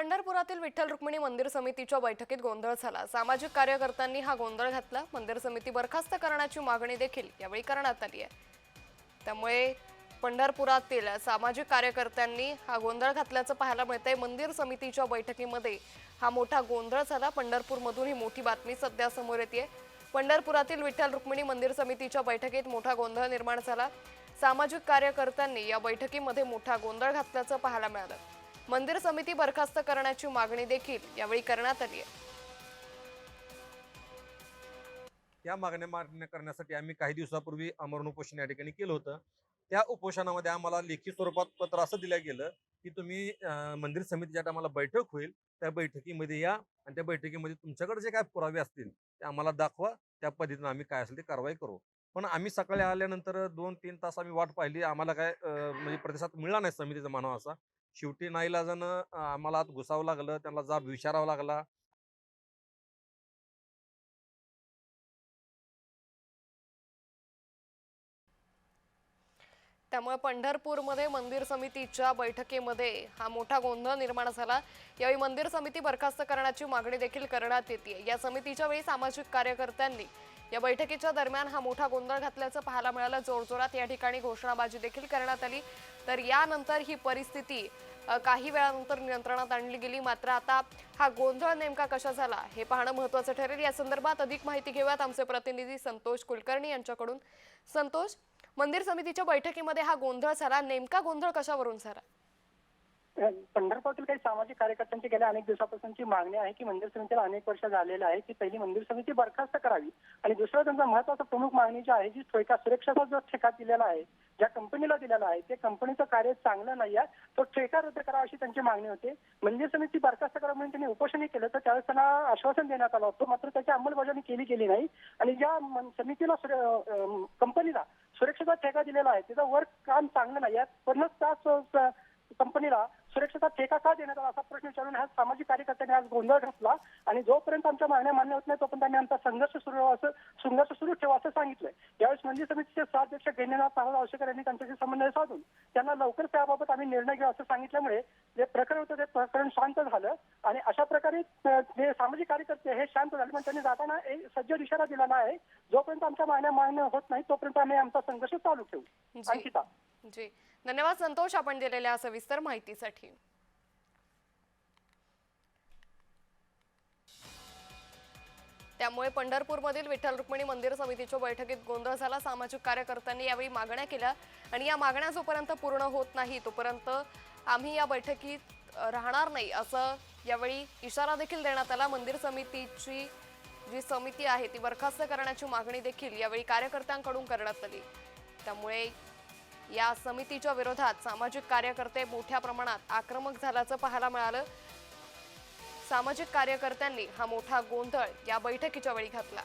पंढरपुरातील विठ्ठल रुक्मिणी मंदिर समितीच्या बैठकीत गोंधळ झाला. सामाजिक कार्यकर्त्यांनी हा गोंधळ घातला. मंदिर समिती बरखास्त करण्याची मागणी देखील यावेळी करण्यात आली आहे. त्यामुळे पंढरपुरातील सामाजिक कार्यकर्त्यांनी हा गोंधळ घातल्याचं पाहायला मिळतंय. मंदिर समितीच्या बैठकीमध्ये हा मोठा गोंधळ झाला. पंढरपूरमधून ही मोठी बातमी सध्या समोर येते पंढरपुरातील विठ्ठल रुक्मिणी मंदिर समितीच्या बैठकीत मोठा गोंधळ निर्माण झाला. सामाजिक कार्यकर्त्यांनी या बैठकीमध्ये मोठा गोंधळ घातल्याचं पाहायला मिळालं. मंदिर समिती बरखास्त करण्याची मागणी देखील यावेळी करण्यात आली आहे. या मागण्या मान्य करण्यासाठी आम्ही काही दिवसापूर्वी आमरण उपोषण या ठिकाणी केलं होतं. त्या उपोषणामध्ये आम्हाला लेखी स्वरूपात पत्र असं दिलं गेलं की तुम्ही मंदिर समितीच्या आम्हाला बैठक होईल त्या बैठकीमध्ये या आणि त्या बैठकीमध्ये तुमच्याकडे जे काय पुरावे असतील ते आम्हाला दाखवा त्या पद्धतीनं आम्ही काय असेल ते कारवाई करू. पण आम्ही सकाळी आल्यानंतर दोन तीन तास आम्ही वाट पाहिली. आम्हाला काय म्हणजे प्रतिसाद मिळाला नाही समितीचा मानव असा. शेवटी नाईलाजानं आम्हाला आत घुसावं लागलं त्यांना जाब विचारावा लागला. त्यामुळे पंढरपूरमध्ये मंदिर समितीच्या बैठकीमध्ये हा मोठा गोंधळ निर्माण झाला. यावेळी मंदिर समिती बरखास्त करण्याची मागणी देखील करण्यात येते. या समितीच्या वेळी सामाजिक कार्यकर्त्यांनी या बैठकीच्या दरम्यान हा मोठा गोंधळ घातल्याचं पाहायला मिळालं. जोरजोरात या ठिकाणी घोषणाबाजी देखील करण्यात आली. तर यानंतर ही परिस्थिती काही वेळानंतर नियंत्रणात आणली गेली. मात्र आता हा गोंधळ नेमका कशा झाला हे पाहणं महत्वाचं ठरेल. या संदर्भात अधिक माहिती घेऊयात आमचे प्रतिनिधी संतोष कुलकर्णी यांच्याकडून. संतोष मंदिर समितीच्या बैठकीमध्ये हा गोंधळ झाला. नेमका गोंधळ कशावरून झाला? पंढरपुरातील काही सामाजिक कार्यकर्त्यांची गेल्या अनेक दिवसापासूनची मागणी आहे की मंदिर समितीला अनेक वर्ष झालेलं आहे की पहिली मंदिर समिती बरखास्त करावी. आणि दुसरं त्यांचा महत्त्वाचा प्रमुख मागणी जी आहे जी ठेका सुरक्षेचा जो ठेका दिलेला आहे ज्या कंपनीला दिलेला आहे ते कंपनीचं कार्य चांगलं नाही आहे तो ठेका रद्द करावा अशी त्यांची मागणी होती. मंदिर समिती बरखास्त करा म्हणून त्यांनी उपोषणही केलं तर त्यावेळेस त्यांना आश्वासन देण्यात आलं होतं. मात्र त्याची अंमलबजावणी केली गेली नाही. आणि ज्या मन- समितीला सुर- कंपनीला सुरक्षेचा ठेका दिलेला आहे त्याचा वर्क काम चांगलं नाही आहे पन्नास तास ठेका का देण्यात आला असा प्रश्न विचारून ह्या सामाजिक कार्यकर्त्यांनी आज गोंधळ घातला. आणि जोपर्यंत आमच्या मागण्या मान्य होत नाही तोपर्यंत आम्ही आमचा संघर्ष सुरू असं संघर्ष सुरू ठेवा असं सांगितलंय. यावेळेस मंदिर समितीचे साध्यक्ष गैन्यनाथ साहू आवश्यकर यांनी त्यांच्याशी समन्वय साधून त्यांना लवकर त्याबाबत आम्ही निर्णय घेऊ असं सांगितल्यामुळे जे प्रकरण होतं ते प्रकरण शांत झालं. आणि अशा प्रकारे जे सामाजिक कार्यकर्ते हे शांत झाले पण त्यांनी जाताना एक सज्जड इशारा दिला आहे जोपर्यंत आमच्या मागण्या मान्य होत नाही तोपर्यंत आम्ही आमचा संघर्ष चालू ठेवू. जी. अंकिता. जी. धन्यवाद संतोष आपण दिलेल्या सविस्तर माहितीसाठी. त्यामुळे पंढरपूरमधील विठ्ठल रुक्मिणी मंदिर समितीच्या बैठकीत गोंधळ झाला. सामाजिक कार्यकर्त्यांनी यावेळी मागण्या केल्या आणि या मागण्या जोपर्यंत पूर्ण होत नाही तोपर्यंत आम्ही या बैठकीत राहणार नाही असं यावेळी इशारा देखील देण्यात आला. मंदिर समितीची जी समिती आहे ती बरखास्त करण्याची मागणी देखील यावेळी कार्यकर्त्यांकडून करण्यात आली. त्यामुळे या समितीच्या विरोधात सामाजिक कार्यकर्ते मोठ्या प्रमाणात आक्रमक झाल्याचं पाहायला मिळालं. सामाजिक कार्यकर्त्यांनी हा मोठा गोंधळ या बैठकीच्या वेळी घातला.